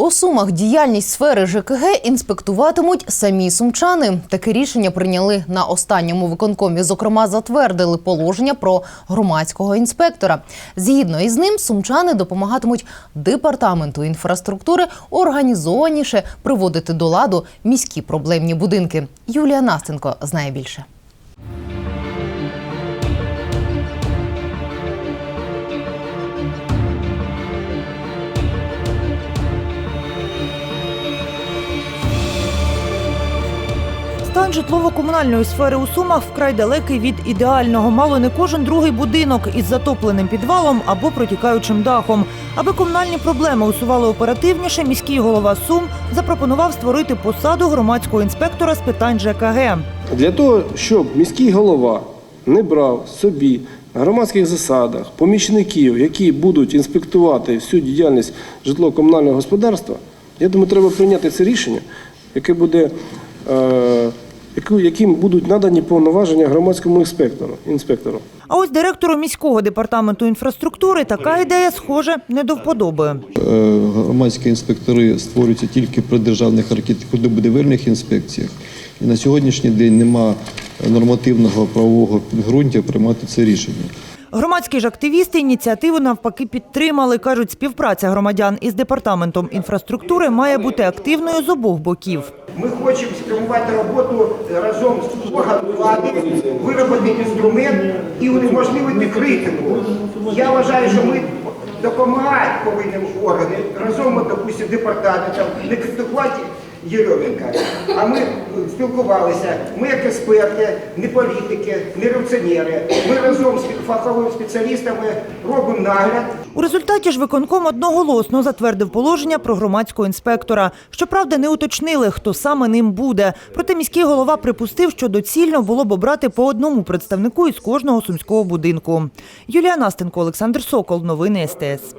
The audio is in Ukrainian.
У Сумах діяльність сфери ЖКГ інспектуватимуть самі сумчани. Таке рішення прийняли на останньому виконкомі. Зокрема, затвердили положення про громадського інспектора. Згідно із ним, сумчани допомагатимуть департаменту інфраструктури організованіше приводити до ладу міські проблемні будинки. Юлія Настенко знає більше. Стан житлово-комунальної сфери у Сумах вкрай далекий від ідеального. Мало не кожен другий будинок із затопленим підвалом або протікаючим дахом. Аби комунальні проблеми усували оперативніше, міський голова Сум запропонував створити посаду громадського інспектора з питань ЖКГ. Для того, щоб міський голова не брав собі на громадських засадах помічників, які будуть інспектувати всю діяльність житлово-комунального господарства, я думаю, треба прийняти це рішення, яке буде, е, яким будуть надані повноваження громадському інспектору. інспектору. А ось директору міського департаменту інфраструктури така ідея, схоже, не до вподоби. Е, Громадські інспектори створюються тільки при державних архітектурно-будівельних інспекціях. І на сьогоднішній день нема нормативного правового підґрунтя приймати це рішення. Громадські ж активісти ініціативу навпаки підтримали. кажуть, співпраця громадян із департаментом інфраструктури має бути активною з обох боків. Ми хочемо спрямувати роботу разом з органом влади, виробити інструмент і унеможливити критику. Я вважаю, що ми допомагати повинні органи разом, от, допустим, департаментом, не критикувати Єрьоменка. А ми спілкувалися, ми як експерти, не політики, не революціонери. Ми разом з фаховими спеціалістами робимо нагляд У результаті ж виконком одноголосно затвердив положення про громадського інспектора. Щоправда, не уточнили, хто саме ним буде. Проте міський голова припустив, що доцільно було б обрати по одному представнику із кожного сумського будинку. Юлія Настенко, Олександр Сокол. Новини СТС.